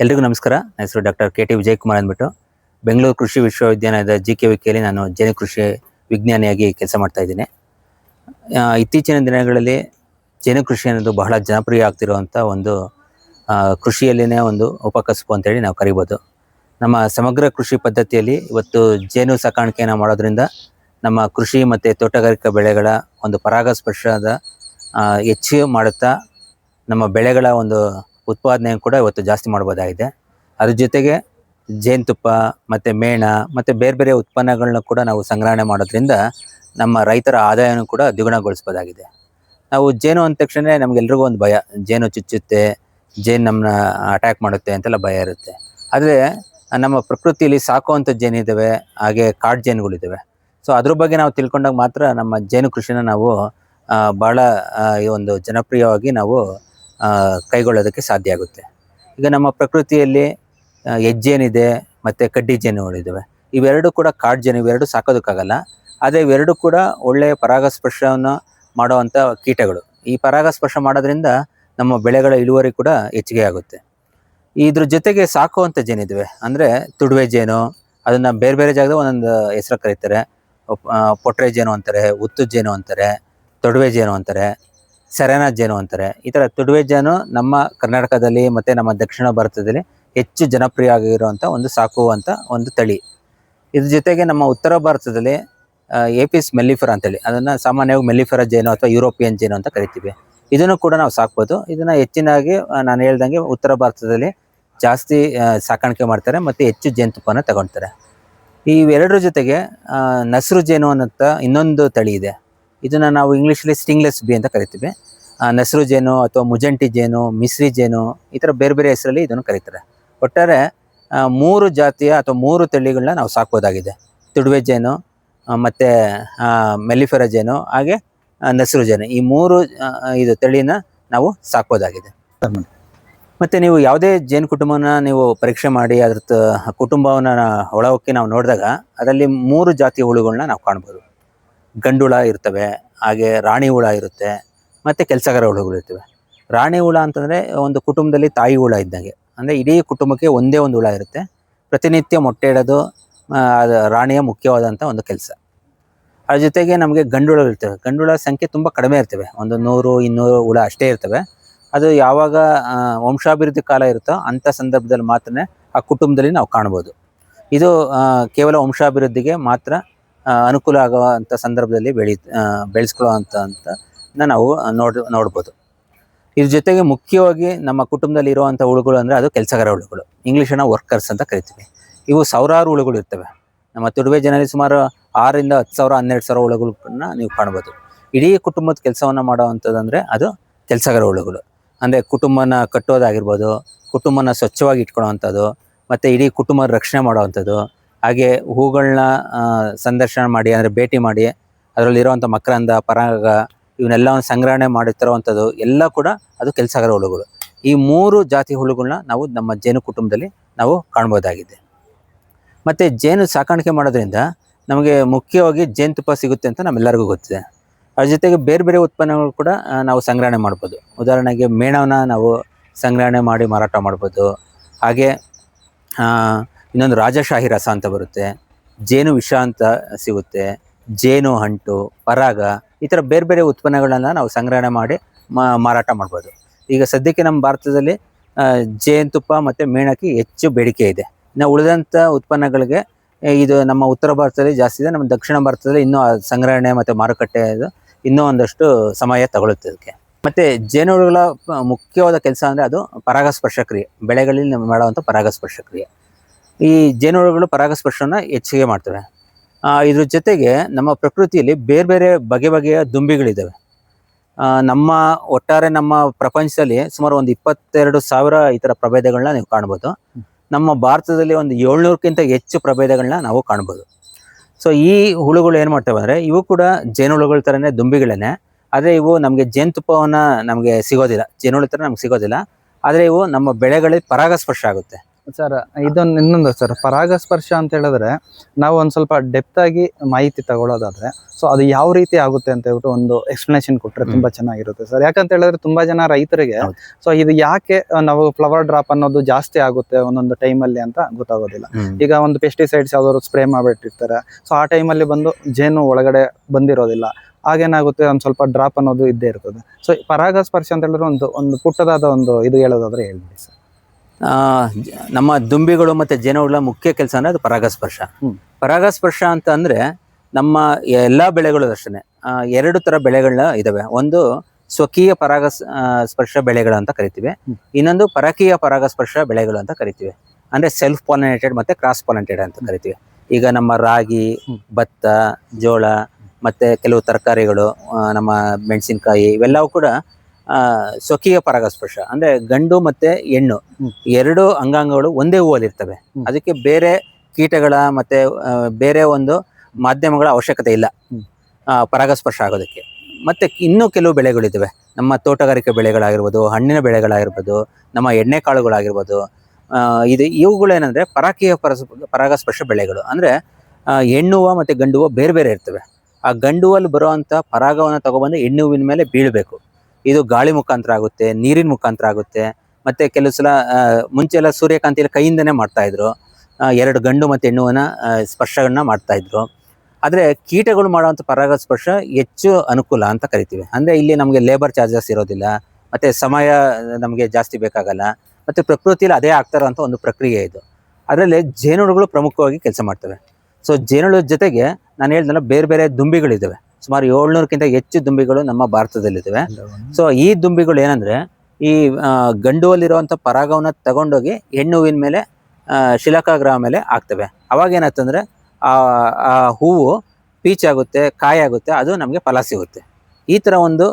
ಎಲ್ರಿಗೂ ನಮಸ್ಕಾರ. ನನ್ನ ಹೆಸರು ಡಾಕ್ಟರ್ ಕೆ ಟಿ ವಿಜಯಕುಮಾರ್ ಅಂದ್ಬಿಟ್ಟು ಬೆಂಗಳೂರು ಕೃಷಿ ವಿಶ್ವವಿದ್ಯಾಲಯದ ಜಿ ಕೆ ವಿಕೆಯಲ್ಲಿ ನಾನು ಜೇನು ಕೃಷಿ ವಿಜ್ಞಾನಿಯಾಗಿ ಕೆಲಸ ಮಾಡ್ತಾ ಇದ್ದೀನಿ. ಇತ್ತೀಚಿನ ದಿನಗಳಲ್ಲಿ ಜೇನು ಕೃಷಿ ಅನ್ನೋದು ಬಹಳ ಜನಪ್ರಿಯ ಆಗ್ತಿರುವಂಥ ಒಂದು ಕೃಷಿಯಲ್ಲಿನೇ ಒಂದು ಉಪಕಸಬು ಅಂತೇಳಿ ನಾವು ಕರಿಬೋದು. ನಮ್ಮ ಸಮಗ್ರ ಕೃಷಿ ಪದ್ಧತಿಯಲ್ಲಿ ಇವತ್ತು ಜೇನು ಸಾಕಾಣಿಕೆಯನ್ನು ಮಾಡೋದ್ರಿಂದ ನಮ್ಮ ಕೃಷಿ ಮತ್ತು ತೋಟಗಾರಿಕಾ ಬೆಳೆಗಳ ಒಂದು ಪರಾಗಸ್ಪರ್ಶದ ಹೆಚ್ಚು ಮಾಡುತ್ತಾ ನಮ್ಮ ಬೆಳೆಗಳ ಒಂದು ಉತ್ಪಾದನೆ ಕೂಡ ಇವತ್ತು ಜಾಸ್ತಿ ಮಾಡ್ಬೋದಾಗಿದೆ. ಅದ್ರ ಜೊತೆಗೆ ಜೇನುತುಪ್ಪ, ಮತ್ತು ಮೇಣ, ಮತ್ತು ಬೇರೆ ಬೇರೆ ಉತ್ಪನ್ನಗಳನ್ನ ಕೂಡ ನಾವು ಸಂಗ್ರಹಣೆ ಮಾಡೋದ್ರಿಂದ ನಮ್ಮ ರೈತರ ಆದಾಯನೂ ಕೂಡ ದ್ವಿಗುಣಗೊಳಿಸ್ಬೋದಾಗಿದೆ. ನಾವು ಜೇನು ಅಂದ ತಕ್ಷಣ ನಮಗೆಲ್ರಿಗೂ ಒಂದು ಭಯ. ಜೇನು ಚುಚ್ಚುತ್ತೆ, ಜೇನು ನಮ್ಮನ್ನ ಅಟ್ಯಾಕ್ ಮಾಡುತ್ತೆ ಅಂತೆಲ್ಲ ಭಯ ಇರುತ್ತೆ. ಆದರೆ ನಮ್ಮ ಪ್ರಕೃತಿಯಲ್ಲಿ ಸಾಕುವಂಥ ಜೇನಿದ್ದಾವೆ ಹಾಗೆ ಕಾಡು ಜೇನುಗಳಿದ್ದಾವೆ ಸೊ ಅದ್ರ ಬಗ್ಗೆ ನಾವು ತಿಳ್ಕೊಂಡಾಗ ಮಾತ್ರ ನಮ್ಮ ಜೇನು ಕೃಷಿನ ನಾವು ಭಾಳ ಈ ಒಂದು ಜನಪ್ರಿಯವಾಗಿ ನಾವು ಕೈಗೊಳ್ಳೋದಕ್ಕೆ ಸಾಧ್ಯ ಆಗುತ್ತೆ. ಈಗ ನಮ್ಮ ಪ್ರಕೃತಿಯಲ್ಲಿ ಹೆಜ್ಜೇನಿದೆ, ಮತ್ತು ಕಡ್ಡಿ ಜೇನುಗಳಿದ್ದಾವೆ ಇವೆರಡೂ ಕೂಡ ಕಾಡು ಜೇನು ಇವೆರಡೂ ಸಾಕೋದಕ್ಕಾಗಲ್ಲ. ಆದರೆ ಇವೆರಡೂ ಕೂಡ ಒಳ್ಳೆಯ ಪರಾಗಸ್ಪರ್ಶವನ್ನು ಮಾಡುವಂಥ ಕೀಟಗಳು. ಈ ಪರಾಗಸ್ಪರ್ಶ ಮಾಡೋದ್ರಿಂದ ನಮ್ಮ ಬೆಳೆಗಳ ಇಳುವರಿ ಕೂಡ ಹೆಚ್ಚಿಗೆ ಆಗುತ್ತೆ. ಇದ್ರ ಜೊತೆಗೆ ಸಾಕುವಂಥ ಜೇನಿದ್ದಾವೆ ಅಂದರೆ ತುಡುವೆ ಜೇನು, ಅದನ್ನು ಬೇರೆ ಬೇರೆ ಜಾಗದ ಒಂದೊಂದು ಹೆಸರು ಕರೀತಾರೆ. ಪೊಟ್ರೆ ಜೇನು ಅಂತಾರೆ, ಉತ್ತು ಜೇನು ಅಂತಾರೆ, ತೊಡುವೆ ಜೇನು ಅಂತಾರೆ. ಸೆರೆನ ಜೇನು ಅಂತಾರೆ. ಈ ಥರ ತುಡುವೆ ಜೇನು ನಮ್ಮ ಕರ್ನಾಟಕದಲ್ಲಿ ಮತ್ತು ನಮ್ಮ ದಕ್ಷಿಣ ಭಾರತದಲ್ಲಿ ಹೆಚ್ಚು ಜನಪ್ರಿಯ ಆಗಿರುವಂಥ ಒಂದು ಸಾಕುವಂಥ ಒಂದು ತಳಿ. ಇದ್ರ ಜೊತೆಗೆ ನಮ್ಮ ಉತ್ತರ ಭಾರತದಲ್ಲಿ ಏಪಿಸ್ ಮೆಲ್ಲಿಫೆರಾ ಅಂತೇಳಿ. ಅದನ್ನು ಸಾಮಾನ್ಯವಾಗಿ ಮೆಲ್ಲಿಫರ ಜೇನು ಅಥವಾ ಯುರೋಪಿಯನ್ ಜೇನು ಅಂತ ಕರಿತೀವಿ. ಇದನ್ನು ಕೂಡ ನಾವು ಸಾಕ್ಬೋದು. ಇದನ್ನು ಹೆಚ್ಚಿನಾಗಿ ನಾನು ಹೇಳ್ದಂಗೆ ಉತ್ತರ ಭಾರತದಲ್ಲಿ ಜಾಸ್ತಿ ಸಾಕಾಣಿಕೆ ಮಾಡ್ತಾರೆ ಮತ್ತು ಹೆಚ್ಚು ಜೇನುತುಪ್ಪನ ತಗೊಳ್ತಾರೆ ಇವೆರಡರ ಜೊತೆಗೆ ನಸ್ರು ಜೇನು ಅನ್ನೋಂಥ ಇನ್ನೊಂದು ತಳಿ ಇದೆ. ಇದನ್ನು ನಾವು ಇಂಗ್ಲೀಷಲ್ಲಿ ಸ್ಟಿಂಗ್ಲೆಸ್ ಬಿ ಅಂತ ಕರಿತೀವಿ. ನಸರು ಜೇನು ಅಥವಾ ಮುಜಂಟಿ ಜೇನು, ಮಿಸ್ರಿ ಜೇನು, ಈ ಥರ ಬೇರೆ ಬೇರೆ ಹೆಸರಲ್ಲಿ ಇದನ್ನು ಕರೀತಾರೆ. ಒಟ್ಟಾರೆ ಮೂರು ಜಾತಿಯ ಅಥವಾ ಮೂರು ತಳಿಗಳನ್ನ ನಾವು ಸಾಕ್ಬೋದಾಗಿದೆ. ತುಡುವೆ ಜೇನು ಮತ್ತು ಮೆಲಿಫೆರಾ ಜೇನು, ಹಾಗೆ ನಸರು ಜೇನು. ಈ ಮೂರು ಇದು ತಳಿನ ನಾವು ಸಾಕ್ಬೋದಾಗಿದೆ. ಮತ್ತೆ ನೀವು ಯಾವುದೇ ಜೇನು ಕುಟುಂಬನ ನೀವು ಪರೀಕ್ಷೆ ಮಾಡಿ ಅದ್ರ ಕುಟುಂಬವನ್ನು ಒಳಹೊಕ್ಕಿ ನಾವು ನೋಡಿದಾಗ, ಅದರಲ್ಲಿ ಮೂರು ಜಾತಿಯ ಹುಳುಗಳನ್ನ ನಾವು ಕಾಣ್ಬೋದು. ಗಂಡು ಹುಳ ಇರ್ತವೆ, ಹಾಗೆ ರಾಣಿ ಹುಳ ಇರುತ್ತೆ, ಮತ್ತು ಕೆಲಸಗಾರ ಹುಳುಗಳು ಇರ್ತವೆ. ರಾಣಿ ಹುಳ ಅಂತಂದರೆ ಒಂದು ಕುಟುಂಬದಲ್ಲಿ ತಾಯಿ ಹುಳ ಇದ್ದಂಗೆ. ಅಂದರೆ ಇಡೀ ಕುಟುಂಬಕ್ಕೆ ಒಂದೇ ಒಂದು ಹುಳ ಇರುತ್ತೆ. ಪ್ರತಿನಿತ್ಯ ಮೊಟ್ಟೆ ಇಡೋದು ರಾಣಿಯ ಮುಖ್ಯವಾದಂಥ ಒಂದು ಕೆಲಸ. ಅದ್ರ ಜೊತೆಗೆ ನಮಗೆ ಗಂಡುಳಗಳು ಇರ್ತವೆ. ಗಂಡುಳ ಸಂಖ್ಯೆ ತುಂಬ ಕಡಿಮೆ ಇರ್ತವೆ. ಒಂದು ನೂರು, ಇನ್ನೂರು ಹುಳ ಅಷ್ಟೇ ಇರ್ತವೆ. ಅದು ಯಾವಾಗ ವಂಶಾಭಿವೃದ್ಧಿ ಕಾಲ ಇರುತ್ತೋ ಅಂಥ ಸಂದರ್ಭದಲ್ಲಿ ಮಾತ್ರ ಆ ಕುಟುಂಬದಲ್ಲಿ ನಾವು ಕಾಣ್ಬೋದು. ಇದು ಕೇವಲ ವಂಶಾಭಿವೃದ್ಧಿಗೆ ಮಾತ್ರ ಅನುಕೂಲ ಆಗುವಂಥ ಸಂದರ್ಭದಲ್ಲಿ ಬೆಳಿ ಬೆಳೆಸ್ಕೊಳ್ಳುವಂಥ ಅಂತ ನಾವು ನೋಡ್, ನೋಡ್ಬೋದು. ಇದ್ರ ಜೊತೆಗೆ ಮುಖ್ಯವಾಗಿ ನಮ್ಮ ಕುಟುಂಬದಲ್ಲಿ ಇರುವಂಥ ಹುಳುಗಳು ಅಂದರೆ ಅದು ಕೆಲಸಗಾರ ಹುಳುಗಳು. ಇಂಗ್ಲೀಷನ್ನ ವರ್ಕರ್ಸ್ ಅಂತ ಕರಿತೀವಿ. ಇವು ಸಾವಿರಾರು ಹುಳುಗಳು ಇರ್ತವೆ. ನಮ್ಮ ತುಡುವೆ ಜನರಲ್ಲಿ ಸುಮಾರು ಆರರಿಂದ ಹತ್ತು ಸಾವಿರ, ಹನ್ನೆರಡು ಸಾವಿರ ಹುಳುಗಳನ್ನ ನೀವು ಕಾಣ್ಬೋದು. ಇಡೀ ಕುಟುಂಬದ ಕೆಲಸವನ್ನು ಮಾಡುವಂಥದ್ದಂದರೆ ಅದು ಕೆಲಸಗಾರ ಹುಳುಗಳು. ಅಂದರೆ ಕುಟುಂಬನ ಕಟ್ಟೋದಾಗಿರ್ಬೋದು, ಕುಟುಂಬನ ಸ್ವಚ್ಛವಾಗಿ ಇಟ್ಕೊಳ್ಳೋವಂಥದ್ದು ಮತ್ತು ಇಡೀ ಕುಟುಂಬ ರಕ್ಷಣೆ ಮಾಡೋವಂಥದ್ದು ಹಾಗೆ ಹೂಗಳನ್ನ ಸಂದರ್ಶನ ಮಾಡಿ, ಅಂದರೆ ಭೇಟಿ ಮಾಡಿ ಅದರಲ್ಲಿರುವಂಥ ಮಕರಂದ, ಪರಾಗ, ಇವನ್ನೆಲ್ಲವನ್ನು ಸಂಗ್ರಹಣೆ ಮಾಡುತ್ತಿರುವಂಥದ್ದು ಎಲ್ಲ ಕೂಡ ಅದು ಕೆಲಸಗಾರ ಹುಳುಗಳು. ಈ ಮೂರು ಜಾತಿ ಹುಳುಗಳನ್ನ ನಾವು ನಮ್ಮ ಜೇನು ಕುಟುಂಬದಲ್ಲಿ ನಾವು ಕಾಣ್ಬೋದಾಗಿದೆ. ಮತ್ತು ಜೇನು ಸಾಕಾಣಿಕೆ ಮಾಡೋದ್ರಿಂದ ನಮಗೆ ಮುಖ್ಯವಾಗಿ ಜೇನುತುಪ್ಪ ಸಿಗುತ್ತೆ ಅಂತ ನಮ್ಮೆಲ್ಲರಿಗೂ ಗೊತ್ತಿದೆ. ಅದ್ರ ಜೊತೆಗೆ ಬೇರೆ ಬೇರೆ ಉತ್ಪನ್ನಗಳು ಕೂಡ ನಾವು ಸಂಗ್ರಹಣೆ ಮಾಡ್ಬೋದು. ಉದಾಹರಣೆಗೆ ಮೇಣವನ್ನು ನಾವು ಸಂಗ್ರಹಣೆ ಮಾಡಿ ಮಾರಾಟ ಮಾಡ್ಬೋದು. ಹಾಗೆ ಇನ್ನೊಂದು ರಾಜಶಾಹಿ ರಸ ಅಂತ ಬರುತ್ತೆ. ಜೇನು ವಿಷ ಅಂತ ಸಿಗುತ್ತೆ. ಜೇನು ಅಂಟು ಪರಾಗ ಈ ಥರ ಬೇರೆ ಬೇರೆ ಉತ್ಪನ್ನಗಳನ್ನು ನಾವು ಸಂಗ್ರಹಣೆ ಮಾಡಿ ಮಾರಾಟ ಮಾಡ್ಬೋದು. ಈಗ ಸದ್ಯಕ್ಕೆ ನಮ್ಮ ಭಾರತದಲ್ಲಿ ಜೇನುತುಪ್ಪ ಮತ್ತು ಮೇಣಕ್ಕೆ ಹೆಚ್ಚು ಬೇಡಿಕೆ ಇದೆ. ಇನ್ನು ಉಳಿದಂಥ ಉತ್ಪನ್ನಗಳಿಗೆ ಇದು ನಮ್ಮ ಉತ್ತರ ಭಾರತದಲ್ಲಿ ಜಾಸ್ತಿ ಇದೆ. ನಮ್ಮ ದಕ್ಷಿಣ ಭಾರತದಲ್ಲಿ ಇನ್ನೂ ಸಂಗ್ರಹಣೆ ಮತ್ತು ಮಾರುಕಟ್ಟೆ ಇದು ಇನ್ನೂ ಒಂದಷ್ಟು ಸಮಯ ತಗೊಳುತ್ತೆ ಅದಕ್ಕೆ ಮತ್ತು ಜೇನುಹುಳುಗಳ ಪ- ಮುಖ್ಯವಾದ ಕೆಲಸ ಅಂದರೆ ಅದು ಪರಾಗಸ್ಪರ್ಶ ಕ್ರಿಯೆ. ಬೆಳೆಗಳಲ್ಲಿ ಮಾಡುವಂಥ ಪರಾಗಸ್ಪರ್ಶ ಕ್ರಿಯೆ. ಈ ಜೇನುಹುಳುಗಳು ಪರಾಗಸ್ಪರ್ಶನ ಹೆಚ್ಚಿಗೆ ಮಾಡ್ತವೆ. ಇದ್ರ ಜೊತೆಗೆ ನಮ್ಮ ಪ್ರಕೃತಿಯಲ್ಲಿ ಬೇರೆ ಬೇರೆ ಬಗೆ ಬಗೆಯ ದುಂಬಿಗಳಿದ್ದಾವೆ ನಮ್ಮ ಒಟ್ಟಾರೆ ನಮ್ಮ ಪ್ರಪಂಚದಲ್ಲಿ ಸುಮಾರು ಒಂದು ಇಪ್ಪತ್ತೆರಡು ಸಾವಿರ ಈ ಥರ ಪ್ರಭೇದಗಳನ್ನ ನೀವು ಕಾಣ್ಬೋದು. ನಮ್ಮ ಭಾರತದಲ್ಲಿ ಒಂದು ಏಳ್ನೂರಕ್ಕಿಂತ ಹೆಚ್ಚು ಪ್ರಭೇದಗಳನ್ನ ನಾವು ಕಾಣ್ಬೋದು. ಸೊ ಈ ಹುಳುಗಳು ಏನು ಮಾಡ್ತವೆ ಅಂದರೆ ಇವು ಕೂಡ ಜೇನುಹುಳುಗಳ ಥರನೇ ದುಂಬಿಗಳೇನೆ. ಆದರೆ ಇವು ನಮಗೆ ಜೇನುತುಪ್ಪವನ್ನು ನಮಗೆ ಸಿಗೋದಿಲ್ಲ. ಜೇನುಹುಳು ಥರ ನಮ್ಗೆ ಸಿಗೋದಿಲ್ಲ. ಆದರೆ ಇವು ನಮ್ಮ ಬೆಳೆಗಳಲ್ಲಿ ಪರಾಗಸ್ಪರ್ಶ ಆಗುತ್ತೆ. ಸರ್ ಇದೊಂದು ಇನ್ನೊಂದು ಸರ್ ಪರಾಗಸ್ಪರ್ಶ ಅಂತ ಹೇಳಿದ್ರೆ ನಾವು ಒಂದು ಸ್ವಲ್ಪ ಡೆಪ್ತ್ ಆಗಿ ಮಾಹಿತಿ ತಗೊಳ್ಳೋದಾದ್ರೆ ಸೊ ಅದು ಯಾವ ರೀತಿ ಆಗುತ್ತೆ ಅಂತ ಹೇಳ್ಬಿಟ್ಟು ಒಂದು ಎಕ್ಸ್ಪ್ಲನೇಷನ್ ಕೊಟ್ಟರೆ. ತುಂಬಾ ಚೆನ್ನಾಗಿರುತ್ತೆ ಸರ್. ಯಾಕಂತ ಹೇಳಿದ್ರೆ ತುಂಬಾ ಜನ ರೈತರಿಗೆ. ಸೊ ಇದು ಯಾಕೆ ನಾವು ಫ್ಲವರ್ ಡ್ರಾಪ್ ಅನ್ನೋದು ಜಾಸ್ತಿ ಆಗುತ್ತೆ ಒಂದೊಂದು ಟೈಮಲ್ಲಿ ಅಂತ ಗೊತ್ತಾಗೋದಿಲ್ಲ. ಈಗ ಒಂದು ಪೆಸ್ಟಿಸೈಡ್ಸ್ ಯಾವ್ದಾದ್ರು ಸ್ಪ್ರೇ ಮಾಡಿಬಿಟ್ಟಿರ್ತಾರೆ ಸೊ ಆ ಟೈಮಲ್ಲಿ ಬಂದು ಜೇನು ಒಳಗಡೆ ಬಂದಿರೋದಿಲ್ಲ. ಆಗೇನಾಗುತ್ತೆ ಒಂದು ಸ್ವಲ್ಪ ಡ್ರಾಪ್ ಅನ್ನೋದು ಇದ್ದೇ ಇರ್ತದೆ. ಸೊ ಪರಾಗಸ್ಪರ್ಶ ಅಂತ ಹೇಳಿದ್ರೆ ಒಂದು ಒಂದು ಪುಟ್ಟದಾದ ಒಂದು ಇದು ಹೇಳೋದಾದ್ರೆ ಹೇಳ್ಬಿಡಿ ಸರ್. ನಮ್ಮ ದುಂಬಿಗಳು ಮತ್ತೆ ಜೇನುಗಳ ಮುಖ್ಯ ಕೆಲಸ ಅಂದ್ರೆ ಅದು ಪರಾಗಸ್ಪರ್ಶ. ಪರಾಗಸ್ಪರ್ಶ ಅಂತ ಅಂದ್ರೆ ನಮ್ಮ ಎಲ್ಲ ಬೆಳೆಗಳು ಅಷ್ಟೇ ಎರಡು ಥರ ಬೆಳೆಗಳನ್ನ ಇದ್ದಾವೆ ಒಂದು ಸ್ವಕೀಯ ಪರಾಗ ಸ್ಪರ್ಶ ಬೆಳೆಗಳು ಅಂತ ಕರಿತೀವಿ. ಇನ್ನೊಂದು ಪರಕೀಯ ಪರಾಗಸ್ಪರ್ಶ ಬೆಳೆಗಳು ಅಂತ ಕರಿತೀವಿ. ಅಂದ್ರೆ ಸೆಲ್ಫ್ ಪಾಲಿನೇಟೆಡ್ ಮತ್ತೆ ಕ್ರಾಸ್ ಪಾಲಿನೇಟೆಡ್ ಅಂತ ಕರಿತೀವಿ. ಈಗ ನಮ್ಮ ರಾಗಿ. ಭತ್ತ ಜೋಳ ಮತ್ತೆ ಕೆಲವು ತರಕಾರಿಗಳು ನಮ್ಮ ಮೆಣಸಿನಕಾಯಿ ಇವೆಲ್ಲವೂ ಕೂಡ ಸ್ವಕೀಯ ಪರಾಗಸ್ಪರ್ಶ ಅಂದ್ರೆ ಗಂಡು ಮತ್ತೆ ಹೆಣ್ಣು. ಎರಡು ಅಂಗಾಂಗಗಳು ಒಂದೇ ಹೂವಲ್ಲಿ ಇರ್ತವೆ. ಅದಕ್ಕೆ ಬೇರೆ ಕೀಟಗಳ ಮತ್ತೆ ಬೇರೆ ಒಂದು ಮಾಧ್ಯಮಗಳ ಅವಶ್ಯಕತೆ ಇಲ್ಲ. ಪರಾಗಸ್ಪರ್ಶ ಆಗೋದಕ್ಕೆ. ಮತ್ತೆ ಇನ್ನೂ ಕೆಲವು ಬೆಳೆಗಳಿದ್ದಾವೆ ನಮ್ಮ ತೋಟಗಾರಿಕೆ ಬೆಳೆಗಳಾಗಿರ್ಬೋದು ಹಣ್ಣಿನ ಬೆಳೆಗಳಾಗಿರ್ಬೋದು ನಮ್ಮ ಎಣ್ಣೆ ಕಾಳುಗಳಾಗಿರ್ಬೋದು ಇದು ಇವುಗಳೇನಂದ್ರೆ ಪರಾಕೀಯ ಪರಸ್ ಪರಾಗಸ್ಪರ್ಶ ಬೆಳೆಗಳು. ಅಂದ್ರೆ ಹೆಣ್ಣುವ ಮತ್ತೆ ಗಂಡು ಹೂವು ಬೇರೆ ಬೇರೆ ಇರ್ತವೆ. ಆ ಗಂಡುವಲ್ಲಿ ಬರುವಂತ ಪರಾಗವನ್ನು ತಗೊಬಂದು ಹೆಣ್ಣು ಹೂವಿನ ಮೇಲೆ ಬೀಳಬೇಕು. ಇದು ಗಾಳಿ ಮುಖಾಂತರ ಆಗುತ್ತೆ, ನೀರಿನ ಮುಖಾಂತರ ಆಗುತ್ತೆ. ಮತ್ತೆ ಕೆಲವು ಸಲ ಮುಂಚೆ ಎಲ್ಲ ಸೂರ್ಯಕಾಂತಿಯಲ್ಲಿ ಕೈಯಿಂದನೇ ಮಾಡ್ತಾ ಇದ್ರು. ಎರಡು ಗಂಡು ಮತ್ತು ಹೆಣ್ಣುವನ್ನ ಸ್ಪರ್ಶಗಳನ್ನ ಮಾಡ್ತಾ ಇದ್ರು. ಆದರೆ ಕೀಟಗಳು ಮಾಡುವಂತ ಪರಾಗಸ್ಪರ್ಶ ಹೆಚ್ಚು ಅನುಕೂಲ ಅಂತ ಕರಿತೀವಿ. ಅಂದರೆ ಇಲ್ಲಿ ನಮಗೆ ಲೇಬರ್ ಚಾರ್ಜಸ್ ಇರೋದಿಲ್ಲ, ಮತ್ತು ಸಮಯ ನಮಗೆ ಜಾಸ್ತಿ ಬೇಕಾಗಲ್ಲ, ಮತ್ತು ಪ್ರಕೃತಿಯಲ್ಲಿ ಅದೇ ಆಗ್ತಾ ಇರುವಂತ ಒಂದು ಪ್ರಕ್ರಿಯೆ ಇದು. ಅದರಲ್ಲಿ ಜೇನುಹುಳುಗಳು ಪ್ರಮುಖವಾಗಿ ಕೆಲಸ ಮಾಡ್ತವೆ. ಸೊ ಜೇನುಹುಳ ಜೊತೆಗೆ ನಾನು ಹೇಳ್ದಲ್ಲ ಬೇರೆ ಬೇರೆ ದುಂಬಿಗಳಿದ್ದಾವೆ ಸುಮಾರು ಏಳ್ನೂರಕ್ಕಿಂತ ಹೆಚ್ಚು ದುಂಬಿಗಳು ನಮ್ಮ ಭಾರತದಲ್ಲಿದ್ದಾವೆ. ಸೊ ಈ ದುಂಬಿಗಳು ಏನಂದ್ರೆ ಈ ಆ, ಗಂಡು ಹೂವಲ್ಲಿರುವಂತ ಪರಾಗವನ್ನ ತಗೊಂಡೋಗಿ ಹೆಣ್ಣು ಹೂವಿನ ಮೇಲೆ ಶಿಲಾಕಾಗ್ರಹ ಮೇಲೆ ಆಗ್ತವೆ ಅವಾಗ ಏನಾಗ್ತಂದ್ರೆ ಆ ಹೂವು ಪೀಚ್ ಆಗುತ್ತೆ ಕಾಯಿ ಆಗುತ್ತೆ ಅದು ನಮಗೆ ಫಲ ಸಿಗುತ್ತೆ. ಈ ತರ ಒಂದು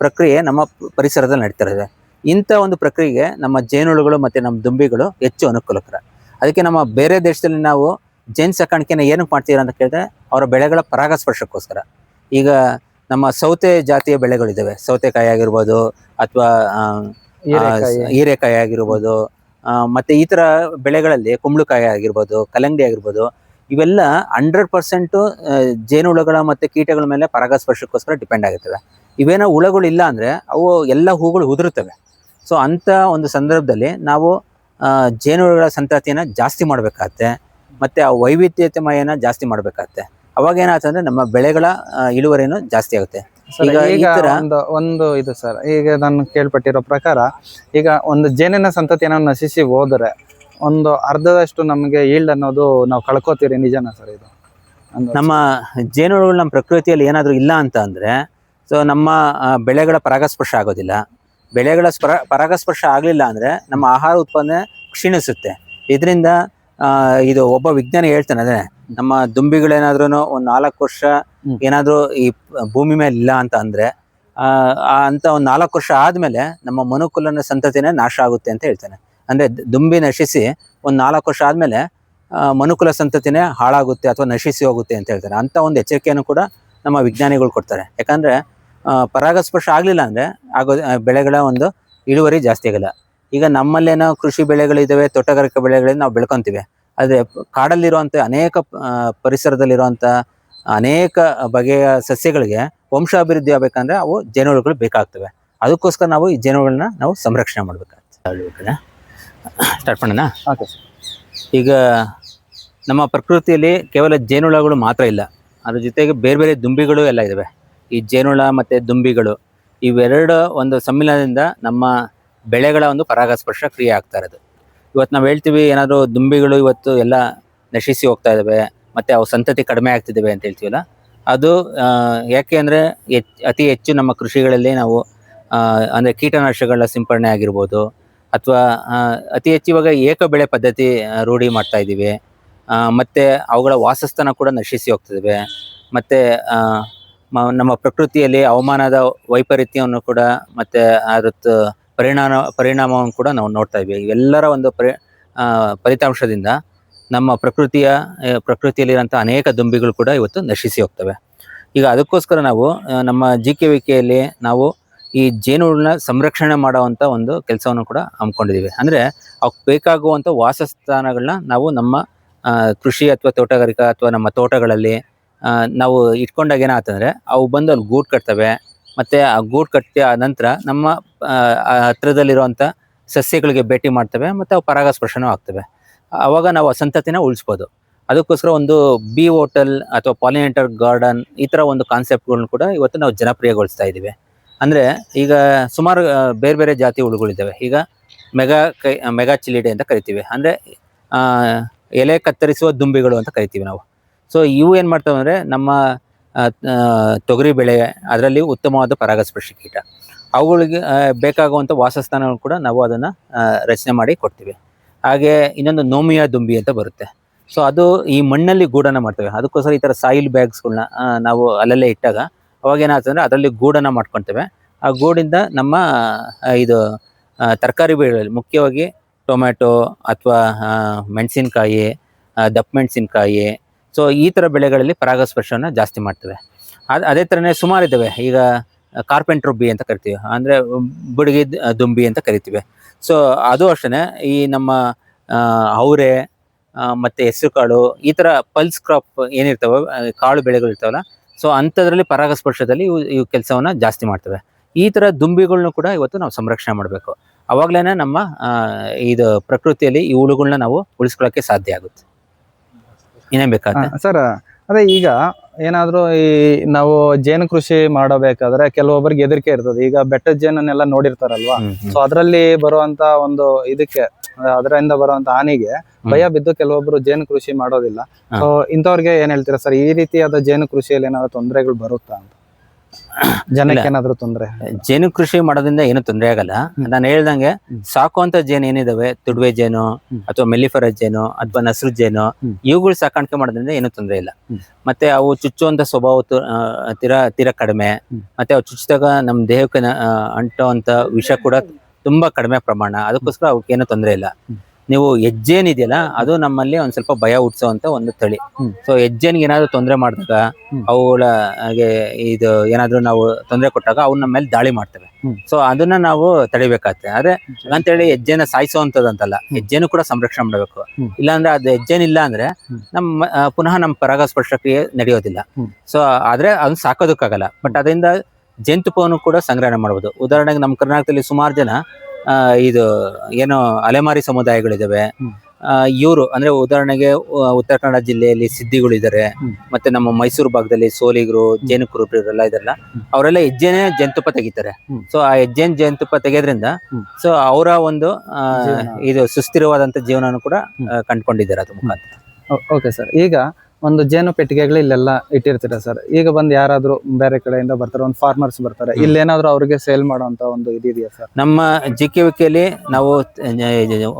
ಪ್ರಕ್ರಿಯೆ ನಮ್ಮ ಪರಿಸರದಲ್ಲಿ ನಡೀತಾ ಇದೆ. ಇಂಥ ಒಂದು ಪ್ರಕ್ರಿಯೆಗೆ ನಮ್ಮ ಜೇನುಳುಗಳು ಮತ್ತೆ ನಮ್ಮ ದುಂಬಿಗಳು ಹೆಚ್ಚು ಅನುಕೂಲಕರ. ಅದಕ್ಕೆ ನಮ್ಮ ಬೇರೆ ದೇಶದಲ್ಲಿ ನಾವು ಜೇನು ಸಾಕಾಣಿಕೆನ ಏನಕ್ಕೆ ಮಾಡ್ತೀರಾ ಅಂತ ಕೇಳಿದ್ರೆ ಅವರ ಬೆಳೆಗಳ ಪರಾಗಸ್ಪರ್ಶಕ್ಕೋಸ್ಕರ. ಈಗ ನಮ್ಮ ಸೌತೆ ಜಾತಿಯ ಬೆಳೆಗಳಿದ್ದಾವೆ ಸೌತೆಕಾಯಿ ಆಗಿರ್ಬೋದು ಅಥವಾ ಹೀರೆಕಾಯಿ. ಆಗಿರ್ಬೋದು ಮತ್ತೆ ಈ ತರ ಬೆಳೆಗಳಲ್ಲಿ ಕುಂಬಳಕಾಯಿ ಆಗಿರ್ಬೋದು ಕಲ್ಲಂಗಡಿ ಆಗಿರ್ಬೋದು ಇವೆಲ್ಲ ಹಂಡ್ರೆಡ್ ಪರ್ಸೆಂಟ್ ಜೇನುಹುಳುಗಳ ಮತ್ತೆ ಕೀಟಗಳ ಮೇಲೆ ಪರಾಗಸ್ಪರ್ಶಕ್ಕೋಸ್ಕರ ಡಿಪೆಂಡ್ ಆಗಿರ್ತವೆ. ಇವೇನೋ ಹುಳಗಳು ಇಲ್ಲ ಅಂದ್ರೆ ಅವು ಎಲ್ಲ ಹೂಗಳು ಉದುರುತ್ತವೆ. ಸೊ ಅಂತ ಒಂದು ಸಂದರ್ಭದಲ್ಲಿ ನಾವು ಜೇನು ಜೇನುಹುಳುಗಳ ಸಂತತಿಯನ್ನ ಜಾಸ್ತಿ ಮಾಡ್ಬೇಕಾಗತ್ತೆ. ಮತ್ತೆ ಆ ವೈವಿಧ್ಯತೆಮಯನ ಜಾಸ್ತಿ ಮಾಡ್ಬೇಕಾಗತ್ತೆ. ಅವಾಗ ಏನಾಗುತ್ತೆ ಅಂದ್ರೆ ನಮ್ಮ ಬೆಳೆಗಳ ಇಳುವರಿನೂ ಜಾಸ್ತಿ ಆಗುತ್ತೆ. ಈಗ ಒಂದು ಒಂದು ಇದು ಸರ್ ಈಗ ನಾನು ಕೇಳ್ಪಟ್ಟಿರೋ ಪ್ರಕಾರ ಈಗ ಒಂದು ಜೇನಿನ ಏನೋ ನಶಿಸಿ ಹೋದರೆ ಒಂದು ಅರ್ಧದಷ್ಟು ನಮಗೆ ಈಲ್ಡ್ ಅನ್ನೋದು ನಾವು ಕಳ್ಕೊತೀರಿ ನಿಜನಾ ಸರ್ ಇದು? ನಮ್ಮ ಜೇನುಗಳು ನಮ್ಮ ಪ್ರಕೃತಿಯಲ್ಲಿ ಏನಾದರೂ ಇಲ್ಲ ಅಂತ ಅಂದ್ರೆ ಸೊ ನಮ್ಮ ಬೆಳೆಗಳ ಪರಾಗಸ್ಪರ್ಶ ಆಗೋದಿಲ್ಲ. ಬೆಳೆಗಳ ಸ್ಪರ ಪರಾಗಸ್ಪರ್ಶ ಆಗಲಿಲ್ಲ ಅಂದ್ರೆ ನಮ್ಮ ಆಹಾರ ಉತ್ಪಾದನೆ ಕ್ಷೀಣಿಸುತ್ತೆ. ಇದರಿಂದ ಇದು ಒಬ್ಬ ವಿಜ್ಞಾನಿ ಹೇಳ್ತಾನೆ ಅದೇ ನಮ್ಮ ದುಂಬಿಗಳೇನಾದ್ರೂ ಒಂದು ನಾಲ್ಕು ವರ್ಷ. ಏನಾದರೂ ಈ ಭೂಮಿ ಮೇಲೆ ಇಲ್ಲ ಅಂತ ಅಂದ್ರೆ ಆ, ಅಂತ ಒಂದು ನಾಲ್ಕು ವರ್ಷ ಆದ್ಮೇಲೆ ನಮ್ಮ ಮನುಕುಲನ ಸಂತತಿನೇ ನಾಶ ಆಗುತ್ತೆ ಅಂತ ಹೇಳ್ತಾನೆ. ಅಂದ್ರೆ ದುಂಬಿ ನಶಿಸಿ ಒಂದು ನಾಲ್ಕು ವರ್ಷ ಆದ್ಮೇಲೆ ಮನುಕುಲ ಸಂತತಿನೇ ಹಾಳಾಗುತ್ತೆ ಅಥವಾ ನಶಿಸಿ ಹೋಗುತ್ತೆ ಅಂತ ಹೇಳ್ತಾರೆ. ಅಂತ ಒಂದು ಎಚ್ಚರಿಕೆಯನ್ನು ಕೂಡ ನಮ್ಮ ವಿಜ್ಞಾನಿಗಳು ಕೊಡ್ತಾರೆ. ಯಾಕಂದ್ರೆ ಪರಾಗಸ್ಪರ್ಶ ಆಗಲಿಲ್ಲ ಅಂದ್ರೆ ಆಗೋ ಬೆಳೆಗಳ ಒಂದು ಇಳುವರಿ ಜಾಸ್ತಿ ಆಗಲ್ಲ. ಈಗ ನಮ್ಮಲ್ಲೇನೋ ಕೃಷಿ ಬೆಳೆಗಳಿದ್ದಾವೆ ತೋಟಗಾರಿಕೆ ಬೆಳೆಗಳನ್ನ ನಾವು ಬೆಳ್ಕೊಂತೀವಿ. ಆದರೆ ಕಾಡಲ್ಲಿರುವಂಥ ಅನೇಕ ಪರಿಸರದಲ್ಲಿರುವಂಥ ಅನೇಕ ಬಗೆಯ ಸಸ್ಯಗಳಿಗೆ ವಂಶಾಭಿವೃದ್ಧಿ ಆಗ್ಬೇಕಂದ್ರೆ ಅವು ಜೇನುಹುಳುಗಳು ಬೇಕಾಗ್ತವೆ. ಅದಕ್ಕೋಸ್ಕರ ನಾವು ಈ ಜೇನುಗಳನ್ನ ನಾವು ಸಂರಕ್ಷಣೆ ಮಾಡ್ಬೇಕಾಗ್ತದೆ. ಸ್ಟಾರ್ಟ್ ಮಾಡೋಣ? Okay sir. ಈಗ ನಮ್ಮ ಪ್ರಕೃತಿಯಲ್ಲಿ ಕೇವಲ ಜೇನುಹುಳಗಳು ಮಾತ್ರ ಇಲ್ಲ. ಅದ್ರ ಜೊತೆಗೆ ಬೇರೆ ಬೇರೆ ದುಂಬಿಗಳು ಎಲ್ಲ ಇದ್ದಾವೆ ಈ ಜೇನುಹುಳ ಮತ್ತೆ ದುಂಬಿಗಳು ಇವೆರಡು ಒಂದು ಸಮ್ಮಿಲನದಿಂದ ನಮ್ಮ ಬೆಳೆಗಳ ಒಂದು ಪರಾಗಸ್ಪರ್ಶ ಕ್ರಿಯೆ ಆಗ್ತಾ ಇರೋದು. ಇವತ್ತು ನಾವು ಹೇಳ್ತೀವಿ ಏನಾದರೂ ದುಂಬಿಗಳು ಇವತ್ತು ಎಲ್ಲ ನಶಿಸಿ ಹೋಗ್ತಾ ಇದ್ದಾವೆ ಮತ್ತು ಅವು ಸಂತತಿ ಕಡಿಮೆ ಆಗ್ತಿದ್ದಾವೆ ಅಂತ ಹೇಳ್ತೀವಲ್ಲ, ಅದು ಯಾಕೆ ಅಂದರೆ ಹೆಚ್ ಅತಿ ಹೆಚ್ಚು ನಮ್ಮ ಕೃಷಿಗಳಲ್ಲಿ ನಾವು ಅಂದರೆ ಕೀಟನಾಶಕಗಳ ಸಿಂಪಡಣೆ ಆಗಿರ್ಬೋದು, ಅಥವಾ ಅತಿ ಹೆಚ್ಚು ಇವಾಗ ಏಕ ಬೆಳೆ ಪದ್ಧತಿ ರೂಢಿ ಮಾಡ್ತಾ ಇದ್ದೀವಿ ಮತ್ತು ಅವುಗಳ ವಾಸಸ್ಥಾನ ಕೂಡ ನಶಿಸಿ ಹೋಗ್ತಿದ್ದಾವೆ ಮತ್ತು ನಮ್ಮ ಪ್ರಕೃತಿಯಲ್ಲಿ ಹವಾಮಾನದ ವೈಪರೀತ್ಯವನ್ನು ಕೂಡ ಮತ್ತು ಅದರ ಪರಿಣಾಮ, ಪರಿಣಾಮವನ್ನು ಕೂಡ ನಾವು ನೋಡ್ತಾ ಇದ್ದೀವಿ. ಇವೆಲ್ಲರ ಒಂದು ಪರಿ ಫಲಿತಾಂಶದಿಂದ ನಮ್ಮ ಪ್ರಕೃತಿಯ ಪ್ರಕೃತಿಯಲ್ಲಿರೋಂಥ ಅನೇಕ ದುಂಬಿಗಳು ಕೂಡ ಇವತ್ತು ನಶಿಸಿ ಹೋಗ್ತವೆ. ಈಗ ಅದಕ್ಕೋಸ್ಕರ ನಾವು ನಮ್ಮ ಜಿ ಕೆ ವಿ ಕೆಯಲ್ಲಿ ನಾವು ಈ ಜೇನುಹುಳನ ಸಂರಕ್ಷಣೆ ಮಾಡುವಂತ ಒಂದು ಕೆಲಸವನ್ನು ಕೂಡ ಹಮ್ಮಿಕೊಂಡಿದ್ದೀವಿ. ಅಂದರೆ ಅವಕ್ಕೆ ಬೇಕಾಗುವಂಥ ವಾಸಸ್ಥಾನಗಳನ್ನ ನಾವು ನಮ್ಮ ಕೃಷಿ ಅಥವಾ ತೋಟಗಾರಿಕಾ ಅಥವಾ ನಮ್ಮ ತೋಟಗಳಲ್ಲಿ ನಾವು ಇಟ್ಕೊಂಡಾಗ ಏನಾಗ್ತಂದರೆ ಅವು ಬಂದು ಅಲ್ಲಿ ಗೂಡು ಕಟ್ತವೆ. ಮತ್ತೆ ಆ ಗೂಡು ಕಟ್ಟಿ ಆ ನಂತರ ನಮ್ಮ ಹತ್ತಿರದಲ್ಲಿರುವಂಥ ಸಸ್ಯಗಳಿಗೆ ಭೇಟಿ ಮಾಡ್ತವೆ ಮತ್ತು ಅವು ಪರಾಗಸ್ಪರ್ಶನೂ ಆಗ್ತವೆ. ಆವಾಗ ನಾವು ಸಂತತಿನ ಉಳಿಸ್ಬೋದು. ಅದಕ್ಕೋಸ್ಕರ ಒಂದು ಬಿ ಹೋಟೆಲ್ ಅಥವಾ ಪಾಲಿನೇಟರ್ ಗಾರ್ಡನ್ ಈ ಥರ ಒಂದು ಕಾನ್ಸೆಪ್ಟ್ಗಳನ್ನ ಕೂಡ ಇವತ್ತು ನಾವು ಜನಪ್ರಿಯಗೊಳಿಸ್ತಾ ಇದ್ದೀವಿ. ಅಂದರೆ ಈಗ ಸುಮಾರು ಬೇರೆ ಬೇರೆ ಜಾತಿ ಹುಳುಗಳಿದ್ದಾವೆ. ಈಗ ಮೆಗಾ ಕೈ, ಮೆಗಾ ಚಿಲಿಡೆ ಅಂತ ಕರಿತೀವಿ. ಅಂದರೆ ಎಲೆ ಕತ್ತರಿಸುವ ದುಂಬಿಗಳು ಅಂತ ಕರಿತೀವಿ ನಾವು. ಸೊ ಇವು ಏನು ಮಾಡ್ತವೆ ಅಂದರೆ ನಮ್ಮ ತೊಗರಿ ಬೆಳೆ ಅದರಲ್ಲಿ ಉತ್ತಮವಾದ ಪರಾಗಸ್ಪರ್ಶಿ ಕೀಟ. ಅವುಗಳಿಗೆ ಬೇಕಾಗುವಂಥ ವಾಸಸ್ಥಾನಗಳು ಕೂಡ ನಾವು ಅದನ್ನು ರಚನೆ ಮಾಡಿ ಕೊಡ್ತೀವಿ. ಹಾಗೆ ಇನ್ನೊಂದು ನೋಮಿಯಾ ದುಂಬಿ ಅಂತ ಬರುತ್ತೆ. ಸೊ ಅದು ಈ ಮಣ್ಣಲ್ಲಿ ಗೂಡನ್ನು ಮಾಡ್ತೇವೆ. ಅದಕ್ಕೋಸ್ಕರ ಈ ಥರ ಸಾಯಿಲ್ ಬ್ಯಾಗ್ಸ್ಗಳನ್ನ ನಾವು ಅಲ್ಲಲ್ಲೇ ಇಟ್ಟಾಗ ಅವಾಗ ಏನಾಗ್ತದೆ ಅಂದ್ರೆ ಅದರಲ್ಲಿ ಗೂಡನ್ನು ಮಾಡ್ಕೊಳ್ತೇವೆ ಆ ಗೂಡಿಂದ ನಮ್ಮ ಇದು ತರಕಾರಿ ಬೆಳೆಗಳಲ್ಲಿ ಮುಖ್ಯವಾಗಿ ಟೊಮ್ಯಾಟೊ ಅಥವಾ ಮೆಣಸಿನಕಾಯಿ ದಪ್ಪ ಮೆಣಸಿನಕಾಯಿ ಸೊ ಈ ಥರ ಬೆಳೆಗಳಲ್ಲಿ ಪರಾಗಸ್ಪರ್ಶವನ್ನು ಜಾಸ್ತಿ ಮಾಡ್ತವೆ. ಅದು, ಅದೇ ಥರನೇ ಸುಮಾರು ಇದ್ದಾವೆ ಈಗ ಕಾರ್ಪೆಂಟ್ರ್ ಬಿ ಅಂತ ಕರಿತೀವಿ. ಅಂದರೆ ಬುಡಗಿ ದುಂಬಿ ಅಂತ ಕರಿತೀವಿ. ಸೊ ಅದು ಅಷ್ಟೇ ಈ ನಮ್ಮ ಅವರೆ ಮತ್ತು ಮತ್ತೆ ಹೆಸರು ಕಾಳು ಈ ತರ ಪಲ್ಸ್ ಕ್ರಾಪ್ ಏನಿರ್ತಾವ ಕಾಳು ಬೆಳೆಗಳು ಇರ್ತಾವಲ್ಲ ಸೊ ಅಂಥದ್ರಲ್ಲಿ ಪರಾಗಸ್ಪರ್ಶದಲ್ಲಿ ಇವು ಇವು ಕೆಲಸವನ್ನ ಜಾಸ್ತಿ ಮಾಡ್ತವೆ. ಈ ತರ ದುಂಬಿಗಳನ್ನು ಕೂಡ ಇವತ್ತು ನಾವು ಸಂರಕ್ಷಣೆ ಮಾಡಬೇಕು. ಅವಾಗಲೇ ನಮ್ಮ ಇದು ಪ್ರಕೃತಿಯಲ್ಲಿ ಈ ಹುಳುಗಳನ್ನ ನಾವು ಉಳಿಸ್ಕೊಳ್ಳೋಕೆ ಸಾಧ್ಯ ಆಗುತ್ತೆ. ಏನೇನ್ ಬೇಕಾಗುತ್ತೆ? ಸರ್ ಅದೇ ಈಗ ಏನಾದ್ರೂ ಈ ನಾವು ಜೇನು ಕೃಷಿ ಮಾಡಬೇಕಾದ್ರೆ ಕೆಲವೊಬ್ಬರಿಗೆ ಹೆದರಿಕೆ ಇರ್ತದೆ. ಈಗ ಬೆಟ್ಟ ಜೇನನ್ನೆಲ್ಲ ನೋಡಿರ್ತಾರಲ್ವಾ? ಸೊ ಅದರಲ್ಲಿ ಬರುವಂತ ಒಂದು ಇದಕ್ಕೆ ಅದರಿಂದ ಬರುವಂತ ಹಾನಿಗೆ ಭಯ ಬಿದ್ದು ಕೆಲವೊಬ್ರು ಜೇನು ಕೃಷಿ ಮಾಡೋದಿಲ್ಲ. ಸೊ ಇಂಥವ್ರಿಗೆ ಏನ್ ಹೇಳ್ತೀರಾ ಸರ್? ಈ ರೀತಿಯಾದ ಜೇನು ಕೃಷಿಯಲ್ಲಿ ಏನಾದ್ರು ತೊಂದರೆಗಳು ಬರುತ್ತಾ ಅಂತ? ಜನಕ್ಕೆ ಏನಾದ್ರು ತೊಂದರೆ ಜೇನು ಕೃಷಿ ಮಾಡೋದ್ರಿಂದ ಏನು ತೊಂದರೆ ಆಗಲ್ಲ. ನಾನು ಹೇಳ್ದಂಗೆ. ಸಾಕುವಂತ ಜೇನು ಏನಿದಾವೆ ತುಡುವೆ ಜೇನು. ಅಥವಾ ಮೆಲ್ಲಿಫರ ಜೇನು ಅಥವಾ ನಸ್ರು ಜೇನು. ಇವುಗಳು ಸಾಕಾಣಿಕೆ ಮಾಡೋದ್ರಿಂದ ಏನು ತೊಂದರೆ ಇಲ್ಲ ಮತ್ತೆ ಅವು ಚುಚ್ಚುವಂತ ಸ್ವಭಾವ ತೀರಾ ತೀರಾ ಕಡಿಮೆ. ಮತ್ತೆ ಅವು ಚುಚ್ಚಿದಾಗ ನಮ್ ದೇಹಕ್ಕೆ ಅಂಟುವಂತ ವಿಷ ಕೂಡ ತುಂಬಾ ಕಡಿಮೆ ಪ್ರಮಾಣ ಅದಕ್ಕೋಸ್ಕರ ಅವಕ್ಕೇನು ತೊಂದರೆ ಇಲ್ಲ. ನೀವು ಹೆಜ್ಜೇನಿದೆಯಲ್ಲ ಅದು ನಮ್ಮಲ್ಲಿ ಒಂದ್ ಸ್ವಲ್ಪ ಭಯ ಹುಟ್ಟಿಸುವಂತ ಒಂದು ತಳಿ. ಸೊ ಹೆಜ್ಜೆನ್ಗೆ ಏನಾದ್ರು ತೊಂದರೆ ಮಾಡಿದಾಗ. ಅವುಗಳ ಹಾಗೆ ಇದು ಏನಾದ್ರು ನಾವು ತೊಂದರೆ ಕೊಟ್ಟಾಗ ಅವ್ನ ನಮ್ಮ ಮೇಲೆ ದಾಳಿ ಮಾಡ್ತವೆ. ಸೊ ಅದನ್ನ ನಾವು ತಡಿಬೇಕಾಗ್ತದೆ. ಆದ್ರೆ ಅಂತೇಳಿ ಹೆಜ್ಜೆನ ಸಾಯಿಸುವಂತದಂತಲ್ಲ ಹೆಜ್ಜೆನು ಕೂಡ ಸಂರಕ್ಷಣೆ ಮಾಡಬೇಕು. ಇಲ್ಲಾಂದ್ರೆ ಅದು ಹೆಜ್ಜೆನಿಲ್ಲ ಅಂದ್ರೆ ನಮ್ಮ ಪುನಃ ನಮ್ಮ ಪರಾಗಸ್ಪರ್ಶ ಕ್ರಿಯೆ ನಡೆಯೋದಿಲ್ಲ. ಸೊ ಆದ್ರೆ ಅದನ್ನ ಸಾಕೋದಕ್ಕಾಗಲ್ಲ. ಬಟ್ ಅದರಿಂದ ಜೇನುತುಪ್ಪವನ್ನು ಕೂಡ ಸಂಗ್ರಹಣೆ ಮಾಡಬಹುದು ಉದಾಹರಣೆಗೆ ನಮ್ಮ ಕರ್ನಾಟಕದಲ್ಲಿ ಸುಮಾರು ಜನ ಇದು ಏನು ಅಲೆಮಾರಿ ಸಮುದಾಯಗಳಿದಾವೆ. ಇವರು ಅಂದ್ರೆ ಉದಾಹರಣೆಗೆ ಉತ್ತರ ಕನ್ನಡ ಜಿಲ್ಲೆಯಲ್ಲಿ ಸಿದ್ಧಿಗಳಿದ್ದಾರೆ ಇದ್ದಾರೆ ಮತ್ತೆ ನಮ್ಮ ಮೈಸೂರು ಭಾಗದಲ್ಲಿ ಸೋಲಿಗರು ಜೇನು ಕುರುಬರೆಲ್ಲ ಇದಾರಲ್ಲ ಇದೆಲ್ಲ ಅವರೆಲ್ಲ ಹೆಜ್ಜೆನೆ ಜೇನುತುಪ್ಪ ತೆಗಿತಾರೆ. ಸೊ ಆ ಹೆಜ್ಜೆನ್ ಜೇನುತುಪ್ಪ ತೆಗೆಯೋದ್ರಿಂದ. ಸೊ ಅವರ ಒಂದು ಇದು ಸುಸ್ಥಿರವಾದಂತ ಜೀವನನು ಕೂಡ ಕಂಡುಕೊಂಡಿದ್ದಾರೆ ಕಂಡ್ಕೊಂಡಿದ್ದಾರೆ ಅದು ಮುಖಾಂತರ. Okay sir. ಈಗ ಒಂದು ಜೇನು ಪೆಟ್ಟಿಗೆಗಳು ಇಲ್ಲೆಲ್ಲ ಇಟ್ಟಿರ್ತೀರ ಸರ್? ಈಗ ಬಂದು ಯಾರಾದರೂ ಬೇರೆ ಕಡೆಯಿಂದ ಬರ್ತಾರೆ ಒಂದು ಫಾರ್ಮರ್ಸ್ ಬರ್ತಾರೆ ಇಲ್ಲೇನಾದರೂ ಅವ್ರಿಗೆ ಸೇಲ್ ಮಾಡುವಂತ ಒಂದು ಇದೆಯಾ ಸರ್? ನಮ್ಮ ಜಿ ಕೆ ವಿಕೆಯಲ್ಲಿ ನಾವು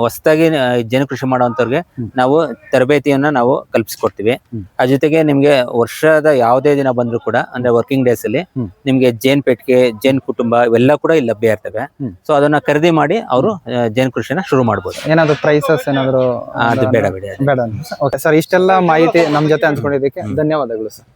ಹೊಸದಾಗಿ ಜೇನು ಕೃಷಿ ಮಾಡುವಂತವ್ರಿಗೆ ನಾವು ತರಬೇತಿಯನ್ನ ನಾವು ಕಲ್ಪಿಸ್ಕೊಡ್ತೀವಿ. ಆ ಜೊತೆಗೆ ನಿಮ್ಗೆ ವರ್ಷದ ಯಾವುದೇ ದಿನ ಬಂದ್ರು ಕೂಡ ಅಂದ್ರೆ ವರ್ಕಿಂಗ್ ಡೇಸ್ ಅಲ್ಲಿ ನಿಮಗೆ ಜೇನ್ ಪೆಟ್ಟಿಗೆ ಜೇನ್ ಕುಟುಂಬ ಇವೆಲ್ಲ ಕೂಡ ಇಲ್ಲಿ ಲಭ್ಯ ಇರ್ತವೆ. ಸೊ ಅದನ್ನ ಖರೀದಿ ಮಾಡಿ ಅವರು ಜೇನು ಕೃಷಿನ ಶುರು ಮಾಡ್ಬೋದು. ಏನಾದ್ರು ಪ್ರೈಸಸ್ ಏನಾದ್ರು ಅದು ಬೇಡ ಬೇಡ. ಬೇಡ ಓಕೆ ಸರ್ ಇಷ್ಟೆಲ್ಲ ಮಾಹಿತಿ ನಮ್ಮ ಜೊತೆ ಹಂಚ್ಕೊಂಡಿದ್ದಕ್ಕೆ ಧನ್ಯವಾದಗಳು ಸರ್.